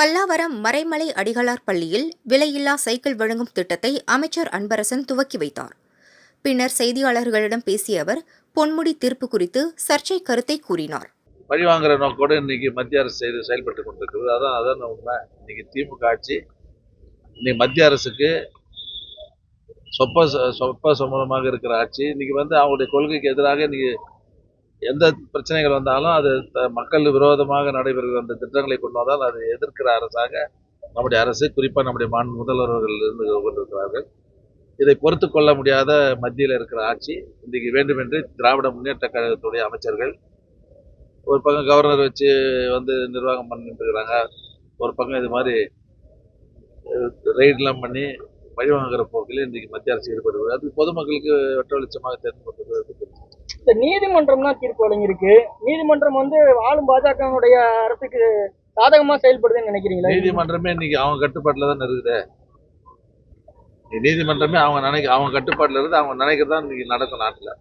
பல்லாவரம் மறைமலை அடிகளார் பள்ளியில் விலையில்லா சைக்கிள் வழங்கும் திட்டத்தை அமைச்சர் அன்பரசன் துவக்கி வைத்தார். பின்னர் செய்தியாளர்களிடம் பேசிய அவர் பொன்முடி தீர்ப்பு குறித்து சர்ச்சை கருத்தை கூறினார். பழி வாங்குற நோக்கோடு இன்னைக்கு மத்திய அரசு செய்து செயல்பட்டு கொண்டிருக்கிறது. அதான் அதான் உண்மை. இன்னைக்கு திமுக ஆட்சி இன்னைக்கு மத்திய அரசுக்கு சொப்ப சொப்ப சமூகமாக இருக்கிற ஆட்சி. இன்னைக்கு வந்து அவங்களுடைய கொள்கைக்கு எதிராக இன்னைக்கு எந்த பிரச்சனைகள் வந்தாலும் அது த- மக்கள் விரோதமாக நடைபெறுகிற அந்த திட்டங்களை கொண்டு வந்தால் அதை எதிர்க்கிற அரசாக நம்முடைய அரசு குறிப்பாக நம்முடைய மாநில முதல்வர்கள் இருந்து கொண்டிருக்கிறார்கள். இதை பொறுத்து கொள்ள முடியாத மத்தியில் இருக்கிற ஆட்சி இன்றைக்கு வேண்டுமென்று திராவிட முன்னேற்ற கழகத்துடைய அமைச்சர்கள் ஒரு பக்கம் கவர்னர் வச்சு வந்து நிர்வாகம் பண்ணிட்டுருக்கிறாங்க ஒரு பக்கம் இது மாதிரி ரெய்ட்லாம் பண்ணி பழி போக்கில் இன்றைக்கு மத்திய அரசு ஈடுபடுகிறது அது பொதுமக்களுக்கு வெட்ட வெளிச்சமாக தெரிந்து கொண்டிருக்கிறது. சார் நீதிமன்றம் தான் தீர்ப்பு வழங்கியிருக்கு. நீதிமன்றம் வந்து ஆளும் பாஜகனுடைய அரசுக்கு சாதகமா செயல்படுதுன்னு நினைக்கிறீங்களா? நீதிமன்றமே இன்னைக்கு அவங்க கட்டுப்பாட்டில் தான் இருக்குது. நீதிமன்றமே அவங்க நினைக்க அவங்க கட்டுப்பாட்டில் இருந்து அவங்க நினைக்கிறதா இன்னைக்கு நடக்கும் நாட்டில்.